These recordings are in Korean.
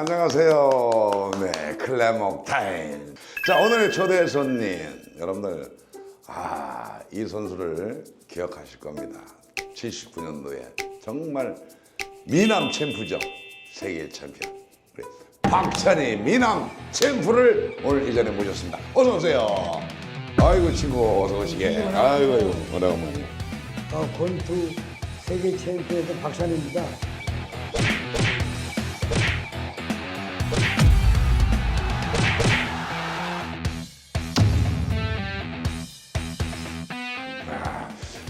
안녕하세요. 네, 클레목 타임. 자, 오늘의 초대 손님. 여러분들, 아, 이 선수를 기억하실 겁니다. 79년도에 정말 미남 챔프죠. 세계 챔피언. 우리 박찬희 미남 챔프를 오늘 이 자리에 모셨습니다. 어서 오세요. 아이고 친구 어서 오시게. 아이고 아이고 오래간만에. 어, 권투 세계 챔피언 박찬입니다.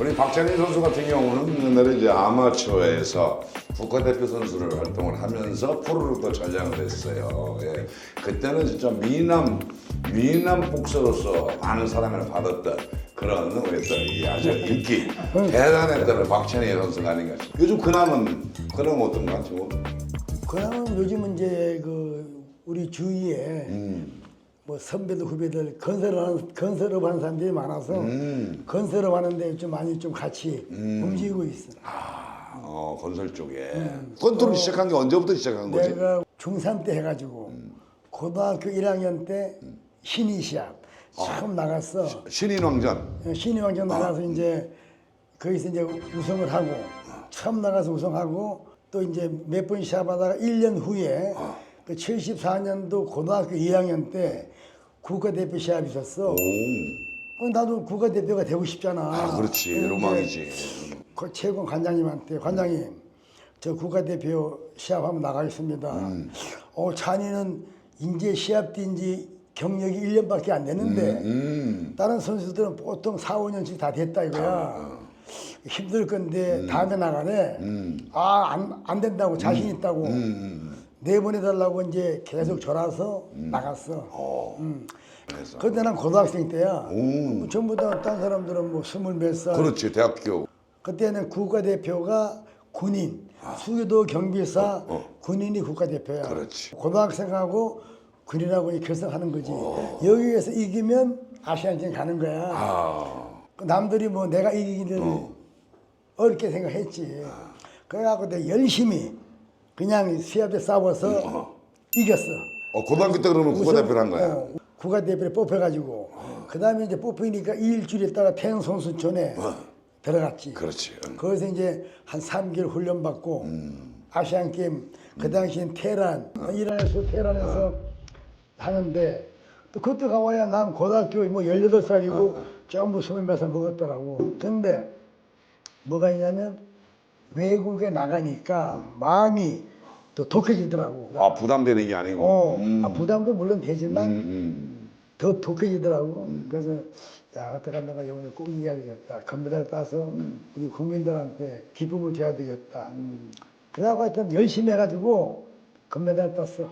우리 박찬희 선수 같은 경우는 옛날에 이제 아마추어에서 국가대표 선수를 활동을 하면서 프로로 또 전향을 했어요. 예. 그때는 진짜 미남 미남 복서로서 많은 사랑을 받았던 그런 우리 또이 아주 인기 대단했던 박찬희 선수가 아닌가 싶어요. 요즘 근황은 근황 어떤가 지금? 그러면 요즘은 이제 그 우리 주위에 음. 뭐 선배들 후배들 건설하는 건설업 하는 사람들이 많아서 음. 건설업 하는데 좀 많이 좀 같이 움직이고 있어. 아, 어, 건설 쪽에 권투를 시작한 게 언제부터 시작한 거지? 내가 중3 때 해가지고 고등학교 1학년 때 신인 시합 처음 나갔어. 신인왕전. 신인왕전 나가서 이제 거기서 이제 우승을 하고 처음 나가서 우승하고 또 이제 몇 번 시합하다가 1년 후에 그 74년도 고등학교 2학년 때 국가대표 시합이 있었어. 오. 어, 나도 국가대표가 되고 싶잖아. 아, 그렇지. 로망이지. 그 최고 관장님한테 관장님 저 국가대표 시합 한번 나가겠습니다. 음. 어 찬이는 이제 시합 뛴지 경력이 1년밖에 안 됐는데 음. 다른 선수들은 보통 4, 5년씩 다 됐다 이거야. 힘들 건데 다음에 나가래. 아, 안, 안 된다고 자신 있다고. 내보내달라고 이제 계속 졸아서 나갔어. 어. 그래서. 그때 난 고등학생 때야. 오. 뭐 전부 다 딴 사람들은 뭐 스물 몇 살. 그렇지 대학교 그때는 국가대표가 군인, 수교도 경비사, 군인이 국가대표야. 아. 그렇지. 고등학생하고 군인하고 이 결성하는 거지. 여기에서 이기면 아시안게임 가는 거야. 아그 남들이 뭐 내가 이기기를 어 렵게 생각했지. 그래갖고 내가 열심히 그냥 시합에 싸워서 이겼어. 어, 고등학교 때 그러면 국가대표를 한 거야? 어, 국가대표를 뽑혀가지고. 그 다음에 이제 뽑히니까 일주일 있다가 태영 선수촌에 들어갔지. 그렇지. 응. 거기서 이제 한 3개월 훈련 받고 아시안 게임 그 당시엔 테란 이란에서 테란에서 하는데 또 그때 가와야 난 고등학교 뭐 18살이고 전부 스물 몇 살 먹었더라고. 근데 뭐가 있냐면 외국에 나가니까 마음이 또 독해지더라고. 아 부담되는 게 아니고 어, 음. 아, 부담도 물론 되지만 음, 음. 더 독해지더라고. 그래서 야, 어떡하 내가 이번에 꼭 이겨야 되겠다. 금메달 따서 우리 국민들한테 기쁨을 줘야 되겠다. 그래갖고 하여튼 열심히 해가지고 금메달 땄어.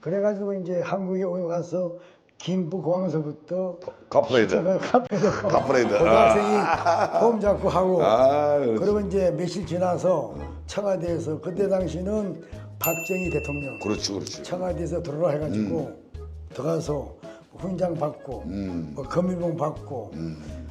그래가지고 이제 한국에 와서 김포 공항서부터 카프레이드. 카페에서 카프레이드. 고등학생이 폼 잡고 하고. 아 그렇지. 그리고 이제 며칠 지나서 청와대에서 그때 당시는 박정희 대통령. 그렇지 그렇지. 청와대에서 들어라 해가지고 음. 들어가서 훈장 받고 뭐 금일봉 받고.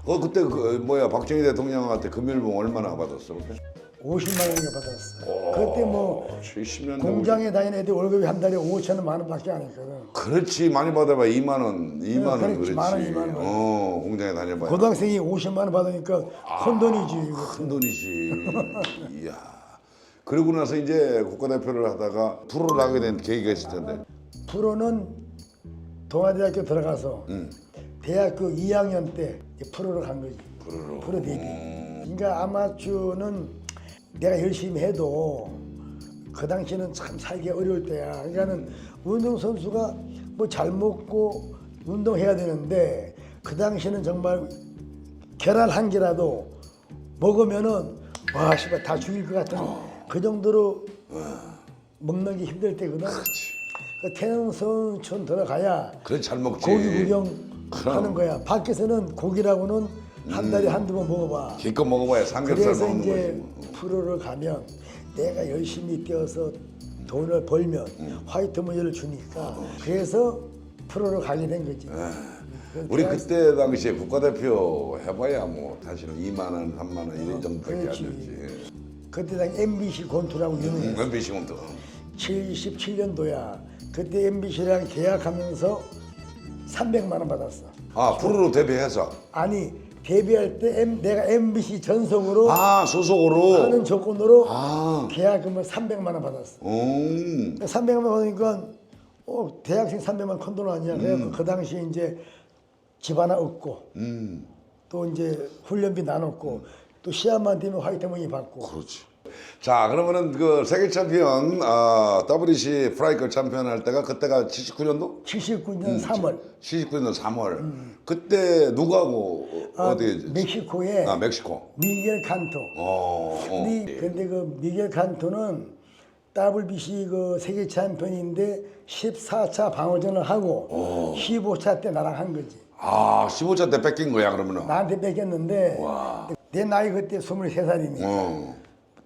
어 그때 그 뭐야 박정희 대통령한테 금일봉 얼마나 받았어 그때? 50만 원인가 받았어. 그때 뭐 70년대 공장에 다니는 애들 월급이 한 달에 5천 만 원밖에 안 했거든. 그렇지 많이 받아봐 2만 원 2만 원 그렇지, 그렇지 만 원, 이만 원. 어 공장에 다녀봐 고등학생이 50만 원 받으니까 아. 큰 돈이지. 이거. 큰 돈이지 이야 그러고 나서 이제 국가대표를 하다가 프로를 하게 된 계기가 있을 텐데 프로는 동아대학교 들어가서 대학교 2학년 때 이제 프로로 간 거지. 프로로. 프로 데뷔. 그러니까 아마추어는 내가 열심히 해도 그 당시에는 참 살기 어려울 때야. 그러니까는 운동선수가 뭐 잘 먹고 운동해야 되는데 그 당시에는 정말 계란 한 개라도 먹으면은 와 씨발 다 죽일 것 같은 그 정도로 먹는 게 힘들 때거든. 그 태릉 선촌 들어가야 그래 잘 먹지 고기 구경. 하는 거야. 밖에서는 고기라고는 한 달에 한두 번 먹어봐. 기껏 먹어봐야 삼겹살 그래서 먹는 이제 거지 뭐. 프로를 가면 내가 열심히 뛰어서 돈을 벌면 음. 화이트 문제를 주니까 그래서 프로를 가게 된 거지. 아. 그 우리 대학- 그때 당시에 국가대표 해봐야 뭐 사실은 2만 원, 3만 원 이런 정도밖에 안 그렇지. 됐지 그때 당시 MBC 권투라고 유명했어. MBC 몬트. 77년도야. 그때 MBC랑 계약하면서 300만 원 받았어. 아 프로로 데뷔해서. 아니 데뷔할 때 M, 내가 MBC 전속으로 아 소속으로. 하는 조건으로 아. 계약금을 300만 원 받았어. 음. 300만 원 받으니까 어, 대학생 300만 원큰돈 아니야. 그래서 그 당시에 이제 집 하나 얻고 음. 또 이제 훈련비 나눴고 또 시합만 되면 화이트머니 받고 그렇지. 자 그러면은 그 세계 챔피언 아 WC 프라이कर 챔피언 할 때가 그때가 79년도? 79년 3월 79년 3월. 그때 누구하고 아, 어디? 멕시코에 아 멕시코. 미겔 칸토. 어. 어. 근데, 근데 그 미겔 칸토는 WBC 그 세계 챔피언인데 14차 방어전을 하고 15차 때 나랑 한 거지. 아 15차 때 뺏긴 거야 그러면은. 나한테 뺏겼는데 와. 내 나이 그때 23살이니까 어.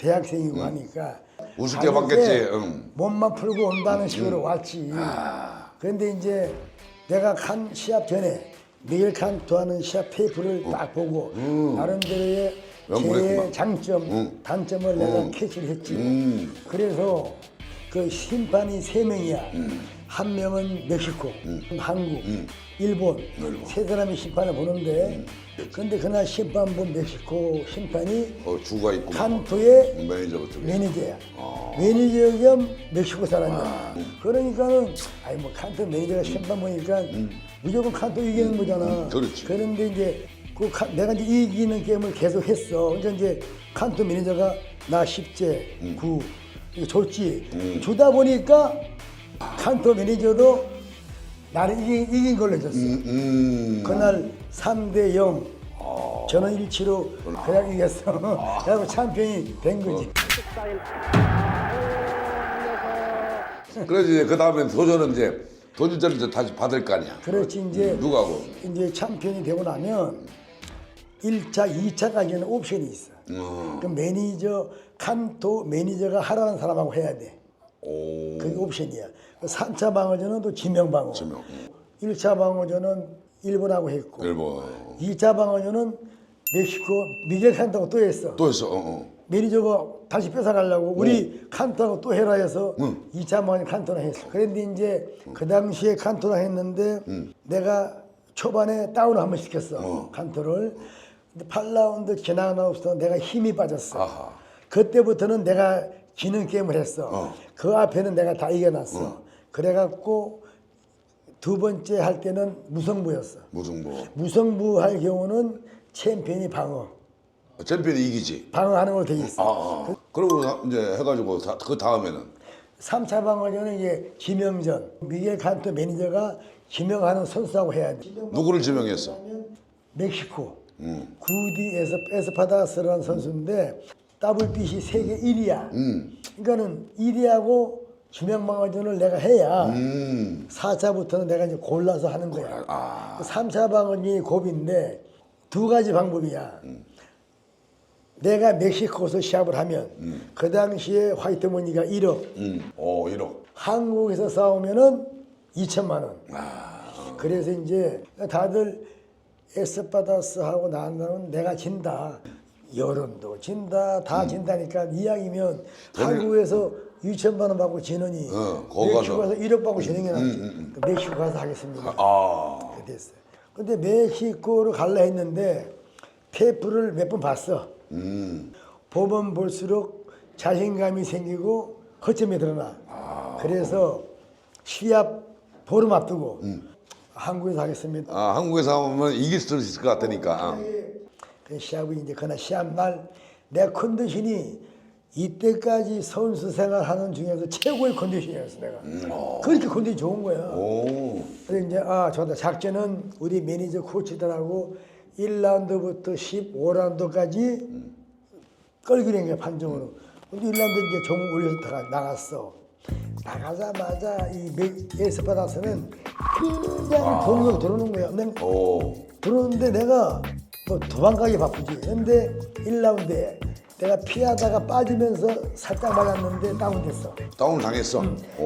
대학생이고 하니까 우습게. 때 응. 몸만 풀고 온다는 식으로 왔지. 아. 그런데 이제 내가 간 시합 전에 미겔 칸토하는 시합 테이프를 딱 보고 나름대로의 제. 장점, 단점을 내가 캐치를 했지. 음. 그래서 그 심판이 세 명이야. 한 명은 멕시코, 한국, 일본, 세 사람이 심판을 보는데 근데 그날 심판 본 멕시코 심판이 어 주가 있고. 칸토의 매니저 쪽에. 매니저야. 매니저 겸 멕시코 사람이야. 그러니까는 아니 뭐 칸토 매니저가 심판 보니까 무조건 칸토 이기는 거잖아. 그렇지. 그런데 이제 그 카- 내가 이제 이기는 게임을 계속 했어. 그러니까 이제 칸토 매니저가 나 10제 9 이거 줬지. 주다 보니까 칸토 매니저도 나를 이긴, 이긴 걸로 줬어. 음. 그날 3대 0 저는 일치로 그냥 이겼어. 그래서 챔피언이 된 거지. 그래서 이제 그 다음에 도전은 이제 도전자를 이제 다시 받을 거 아니야. 그렇지 이제 누구하고? 이제 챔피언이 되고 나면 1차, 2차까지는 옵션이 있어. 어. 그 매니저 칸토 매니저가 하라는 사람하고 해야 돼. 오. 그게 옵션이야. 3차 방어전은 또 지명 방어. 지명. 1차 방어전은 일본하고 했고 일본. 2차 방어전은 멕시코 미겔 칸토하고 또 했어. 또 했어. 어, 어. 매니저가 다시 뺏어가려고 우리 칸토하고 또 해라 해서 이 2차 만에 칸토랑 했어. 그런데 이제 그 당시에 칸토랑 했는데 내가 초반에 다운을 한 번 시켰어. 칸토를. 8라운드 지나가고서 내가 힘이 빠졌어. 아하. 그때부터는 내가 지는 게임을 했어. 그 앞에는 내가 다 이겨놨어. 그래갖고 두 번째 할 때는 무승부였어. 뭐 무승부 할 경우는 챔피언이 방어. 챔피언이 이기지. 방어하는 걸로 돼 있어. 아, 아. 그 러고 나- 이제 해가지고 다- 그 다음에는 3차 방어전은 이제 지명전. 미겔 칸토 매니저가 지명하는 선수하고 해야 돼. 누구를 지명했어? 멕시코. 구디 에스, 파다스라는 선수인데 WBC 세계 1위야. 그러니까는 1위하고 지명 방어전을 내가 해야 음. 4차부터는 내가 이제 골라서 하는 거야. 아. 3차 방어전이 고비인데 두 가지 방법이야. 내가 멕시코에서 시합을 하면 그 당시에 화이트머니가 1억, 음. 어 1억. 한국에서 싸우면은 2천만 원. 아. 그래서 이제 다들 에스파다스하고 나는 내가 진다. 여론도 진다, 음. 다 진다니까 이왕이면 한국에서 2천만 원 받고 지느니 어, 거기 멕시코 가서. 음, 가서 1억 받고 지는 게 낫지. 그 멕시코 가서 하겠습니다. 아. 그렇게 됐어요. 근데 멕시코를 갈라 했는데 테이프를 몇 번 봤어. 음. 보면 볼수록 자신감이 생기고 허점이 드러나. 아. 그래서 시합 보름 앞두고 한국에서 하겠습니다. 아 한국에서 하면 이길 수 있을 것 같으니까. 아. 그 시합이 이제 그날 시합 날 내 컨디션이 이때까지 선수 생활하는 중에서 최고의 컨디션이었어 내가. 그렇게 컨디션 좋은 거야. 오. 그래서 이제 아 좋다 작전은 우리 매니저 코치들하고 1라운드부터 15라운드까지 끌기는 게 판정으로. 근데 1라운드 이제 종 올려서 나갔어. 나가자마자 이 메- 에스파다스는 그냥 공격 들어오는 거야. 근데 오. 들어오는데 내가 뭐 도망가기 바쁘지. 근데 1라운드에 내가 피하다가 빠지면서 살짝 맞았는데 다운됐어. 다운 당했어. 오.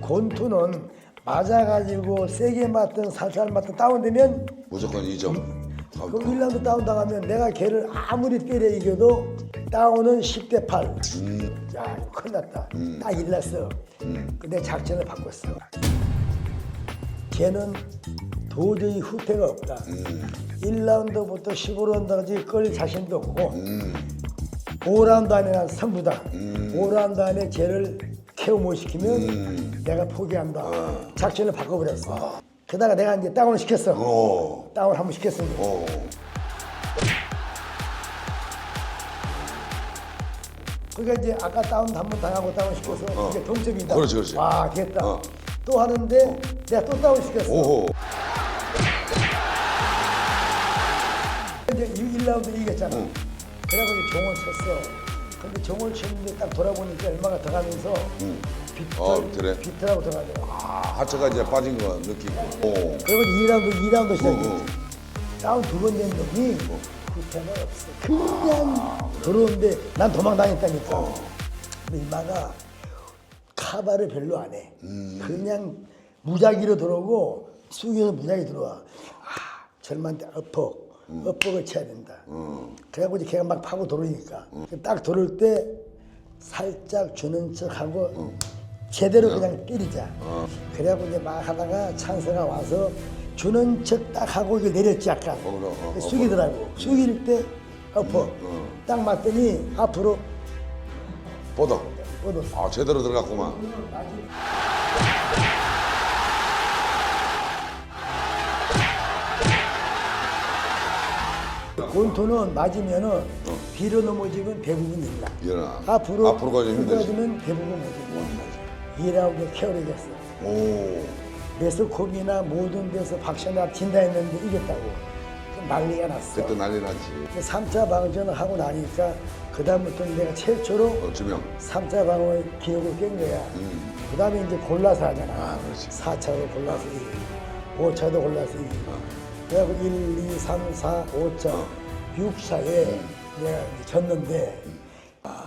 권투는 맞아가지고 세게 맞든 살살 맞든 다운되면 무조건 2점. 그럼 1라운드 다운 당하면 내가 걔를 아무리 때려 이겨도 다운은 10대 8. 야, 큰일 났다. 딱 일났어. 근데 작전을 바꿨어. 걔는 도저히 후퇴가 없다. 1라운드부터 15라운드까지 끌 자신도 없고 5라운드 안에 난 승부다. 5라운드 안에 쟤를 KO 못 시키면 내가 포기한다. 작전을 바꿔버렸어. 게다가 내가 이제 다운을 시켰어. 어. 다운 한번 시켰어. 이 그러니까 이제 아까 다운 한 번 당하고 다운 시켜서 이제 동점이다. 그렇지, 그렇지. 와, 됐다. 어. 또 하는데 내가 또 다운 시켰어. 오호. 이제 1라운드 이겼잖아. 그래갖고 이제 종을 쳤어. 근데 종을 쳤는데 딱 돌아보니까 얼마가 더 가면서 비틀, 어, 그래? 비틀하고 들어가더라고. 아, 하체가 이제 빠진 거 느끼고. 오. 그리고 2라운드, 2라운드 시작했지. 어, 어. 다운 두 번 된 놈이 후퇴가 없어. 그냥 들어오는데 난 도망다녔다니까. 근데 이마가 카바를 별로 안 해. 그냥 무작위로 들어오고 숙여서 무작위 들어와. 아, 절만데 엎어. 엎어를 쳐야 된다. 그래갖고 이제 걔가 막 파고 들어오니까. 딱 들어올 때 살짝 주는 척하고 제대로 그냥 때리자. 그래갖고 이제 막 하다가 찬스가 와서 주는 척 딱 하고 이거 내렸지 약간. 어, 어, 어, 숙이더라고. 숙일 때 엎어. 딱 맞더니 앞으로 뻗어. 뻗어. 아, 제대로 들어갔구만. 권투는 맞으면은 뒤로 넘어지면 대부분 일나. 일어나. 앞으로 앞으로가 좀 힘들지. 면 대부분. 2라운드 케어를 겼어. 오. 메스콤이나 모든 데서 박찬아 진다 했는데 이겼다고. 그 난리가 났어. 그때 난리 났지. 3차 방전을 하고 나니까 그 다음부터는 내가 최초로 어, 주명. 3차 방어 기록을 깬 거야. 그 다음에 이제 골라서 하잖아. 아, 그렇지. 4차도 골라서 이기고, 5차도 골라서 이기고. 그래갖고 1, 2, 3, 4, 5차, 어. 6차에 음. 내가 이제 졌는데,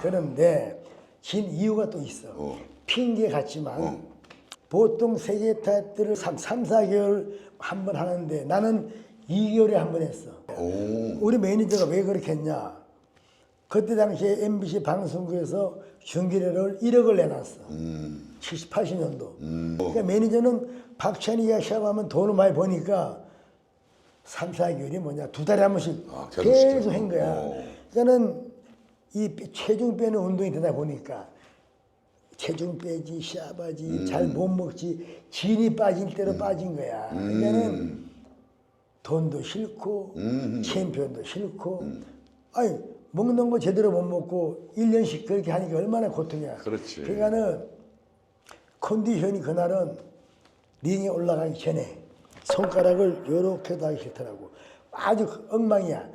그런데 진 이유가 또 있어. 어. 핑계 같지만, 보통 세계 타이틀을 3, 4개월 한 번 하는데 나는 2개월에 한 번 했어. 오. 우리 매니저가 왜 그렇게 했냐? 그때 당시에 MBC 방송국에서 중계료를 1억을 내놨어. 70, 80년도. 그러니까 매니저는 박찬희가 시합하면 돈을 많이 버니까 3, 4개월이 뭐냐. 두 달에 한 번씩 아. 계속 한 거야. 오. 그러니까는 이 체중 빼는 운동이 되다 보니까 체중 빼지, 시합하지, 잘 못 먹지, 진이 빠질 대로 빠진 거야. 그러니까는 돈도 싫고 챔피언도 싫고 아니 먹는 거 제대로 못 먹고 1년씩 그렇게 하니까 얼마나 고통이야. 그렇지. 그러니까는 컨디션이 그날은 링에 올라가기 전에 손가락을 요렇게도 하기 싫더라고. 아주 엉망이야.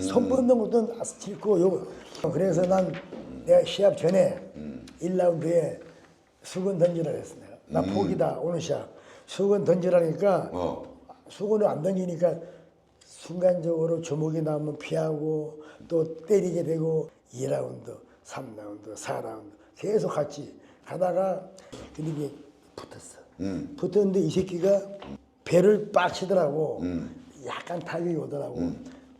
손 뻗는 것도 싫고 요 그래서 난 내가 시합 전에 1라운드에 수건 던지라 그랬어 내가. 나 포기다 오늘 시합. 수건 던지라니까 어. 수건을 안 던지니까 순간적으로 주먹이 나오면 피하고 또 때리게 되고 2라운드, 3라운드, 4라운드 계속 같이 가다가 근데 이게 붙었어. 붙었는데 이 새끼가 배를 빡 치더라고. 약간 타격이 오더라고.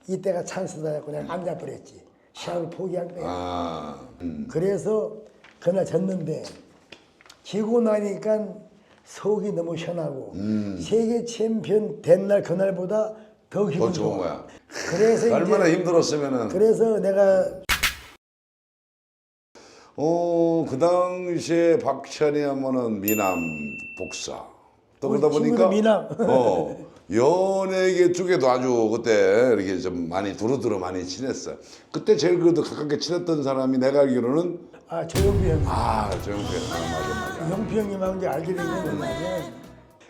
이때가 찬스다 그냥 앉아버렸지. 시합을 포기한 거야. 아. 음. 그래서 그날 졌는데 지고 나니까 속이 너무 시원하고 세계 챔피언 된 날 그날보다 더 기분 더 좋은 좋아. 거야. 그래서 얼마나 이제 힘들었으면은. 그래서 내가 어, 그 당시에 박찬희 하면은 미남 복사. 또 그러다 보니까 친구도 미남. 어, 연예계 쪽에도 아주 그때 이렇게 좀 많이 두루두루 많이 친했어. 그때 제일 그래도 가깝게 친했던 사람이 내가 알기로는 아 조용비 형, 아, 정태. 아, 맞아, 맞아. 영피 형님하고 이제 알게 된 건 뭐냐면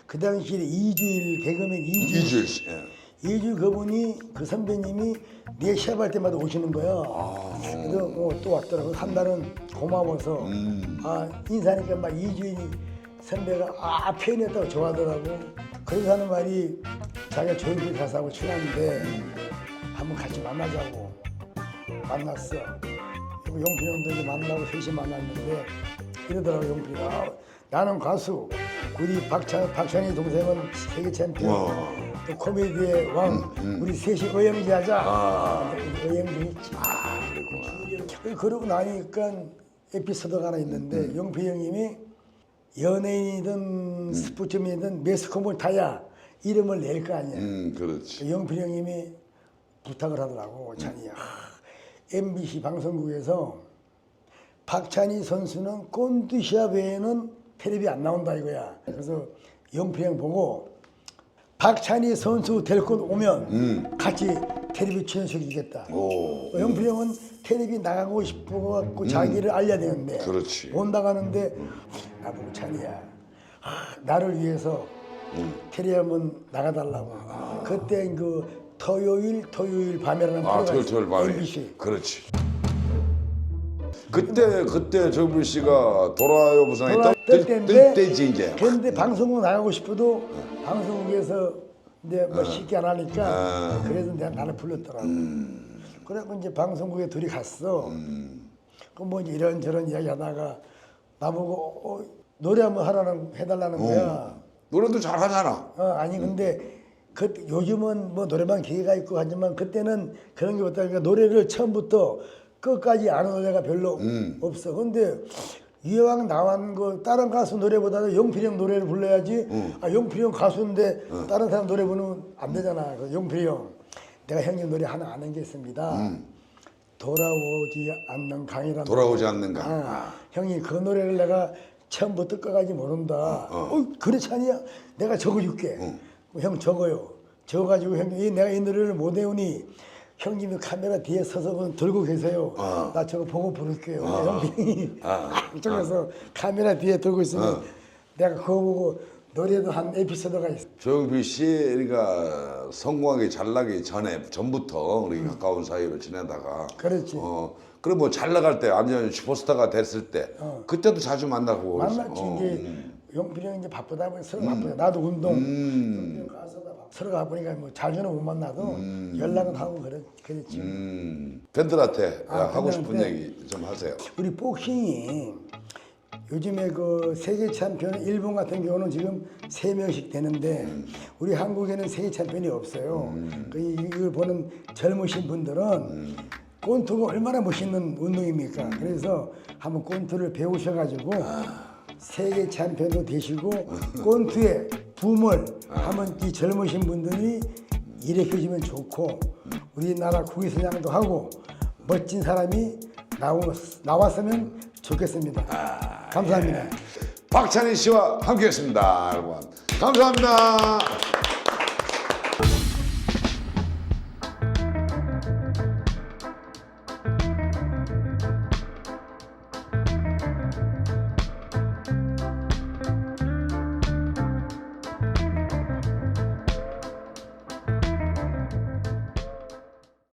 그 당시에 이주일 개그맨 이주일 이주일 씨. 예. 이주 그분이 그 선배님이 내 시합할 때마다 오시는 거야. 그래서 어, 또 왔더라고. 한 날은 고마워서 아 인사하니까 막 이주인 선배가 아 표현했다고 좋아하더라고. 그래서 하는 말이 자기가 조용히 가서하고 친한데 한번 같이 만나자고 만났어. 그리고 용필 형도 이제 만나고 셋이 만났는데 이러더라고 용필이 아, 나는 가수 우리 박찬 박찬희 동생은 세계 챔피언. 와. 또 코미디의 왕. 우리 셋이 의형제 하자. 아. 의형제 했지. 아 그랬구나. 그러고 나니까 에피소드가 하나 있는데 영필 형님이 연예인이든 스포츠맨이든 매스컴을 타야 이름을 낼 거 아니야. 음 그렇지. 영필 형님이 부탁을 하더라고 찬이 야. MBC 방송국에서 박찬희 선수는 꼰두시아 외에는 텔레비 안 나온다 이거야. 그래서 영필 형 보고 박찬희 선수 데리고 오면 같이 텔레비 출연시켜 주겠다. 오. 영필 형은 텔레비 나가고 싶어갖고 자기를 알려야 되는데 그렇지. 온다 가는데 나보고 찬이야 아, 나를 위해서 텔레비 한번 나가달라고 그때 그 토요일 토요일 밤이라는 아 프로가 토요일 토요일 있어. 밤에. MBC 그렇지. 그때 그때 정필 씨가 돌아요 부산에 돌아- 뜰뜰 때인데 때지 이제. 근데 방송국 나가고 싶어도 방송국에서 이제 뭐 쉽게 안 하니까 아. 그래서 내가 나를 불렀더라고. 그래갖고 이제 방송국에 둘이 갔어. 그뭐 이제 이런저런 이야기 하다가 나보고 어, 노래 한번 하라는 해달라는 거야. 노래도 잘 하잖아. 어, 아니 근데 그 요즘은 뭐 노래방 기회가 있고 하지만 그때는 그런 게 없다니까 노래를 처음부터 끝까지 아는 노래가 별로 없어. 근데 이왕 나온 거 다른 가수 노래보다는 영필이 형 노래를 불러야지. 아 영필이 형 가수인데 다른 사람 노래 부르면 안 되잖아. 그 영필이 형. 내가 형님 노래 하나 아는 게 있습니다. 돌아오지 않는 강이라는 돌아오지 않는가. 아, 형이 그 노래를 내가 처음부터 끝까지 모른다. 어, 그래 찬이야. 내가 적어줄게. 형 적어요. 적어가지고 형님 이 내가 이 노래를 못 외우니 형님이 카메라 뒤에 서서 그건 들고 계세요. 나 저거 보고 부를게요. 형님이 저기서 카메라 뒤에 들고 있으면 내가 그거 보고 노래도 한 에피소드가 있어. 조영필 씨 그러니까 성공하기 잘나기 전에 전부터 우리 가까운 사이로 지내다가. 그렇지. 어. 그럼 뭐 잘 나갈 때 완전 슈퍼스타가 됐을 때 그때도 자주 만나고 만났지 어, 이제 영필이 형이 이제 바쁘다 보니 서로 바쁘다. 나도 운동 가서 다 서로 바쁘니까 뭐 자주는 못 만나도 연락은 하고 그랬, 그랬지. 음, 팬들한테 아, 하고 싶은. 얘기 좀 하세요. 우리 복싱이 요즘에 그 세계 챔피언 일본 같은 경우는 지금 세 명씩 되는데 우리 한국에는 세계 챔피언이 없어요. 그 이- 이걸 보는 젊으신 분들은 꼰투가 얼마나 멋있는 운동입니까? 그래서 한번 꼰투를 배우셔가지고 세계 챔피언도 되시고 꼰투의 붐을 한번 이 젊으신 분들이 일으켜주면 좋고 우리나라 국위선양도 하고 멋진 사람이 나오, 나왔으면 좋겠습니다. 감사합니다. 박찬희 씨와 함께했습니다, 여러분. 감사합니다.